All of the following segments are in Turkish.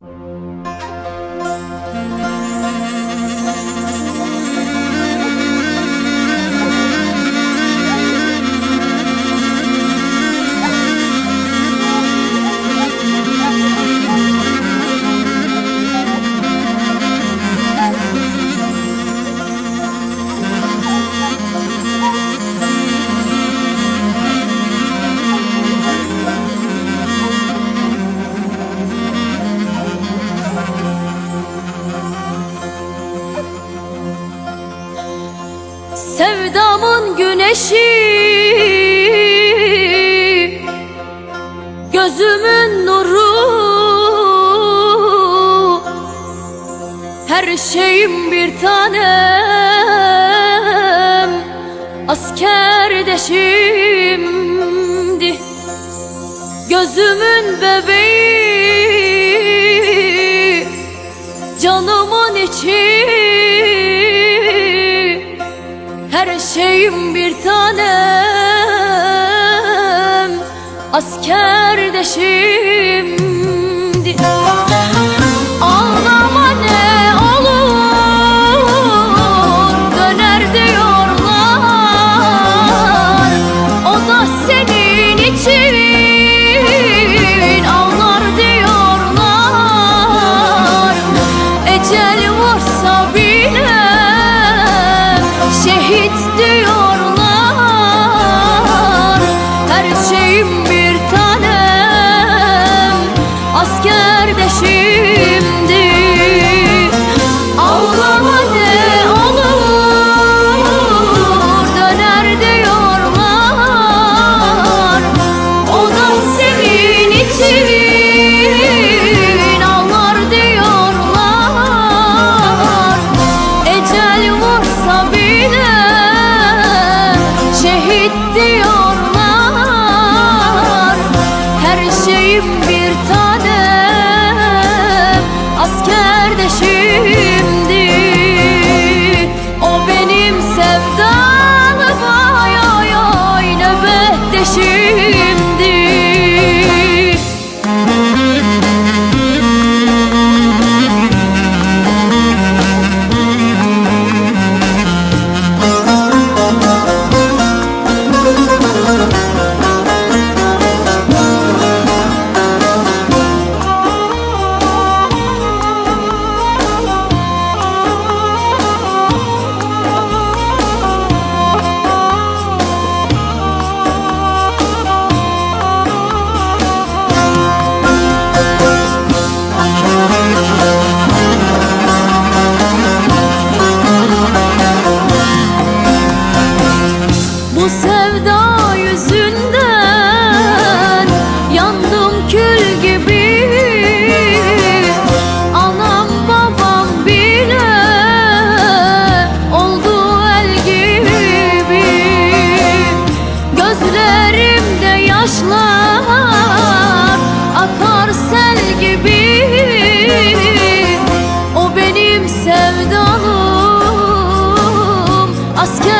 Música Sevdamın güneşi. Gözümün nuru. Her şeyim bir tanem. Askerdeşimdi Gözümün bebeği. Canımın içi her şeyim bir tanem Askerdeşimdi Ağlama Askerdeşimdi Ağlama ne olur Döner diyorlar O senin için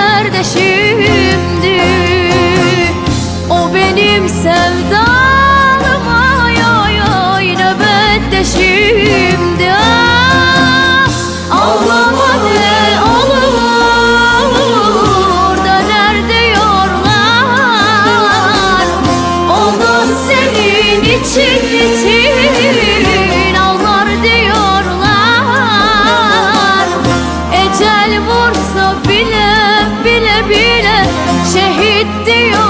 askerdeşimdi O benim sevdalım ay ay ay nöbetteşimdi. Ah, Ağlama gidiyor.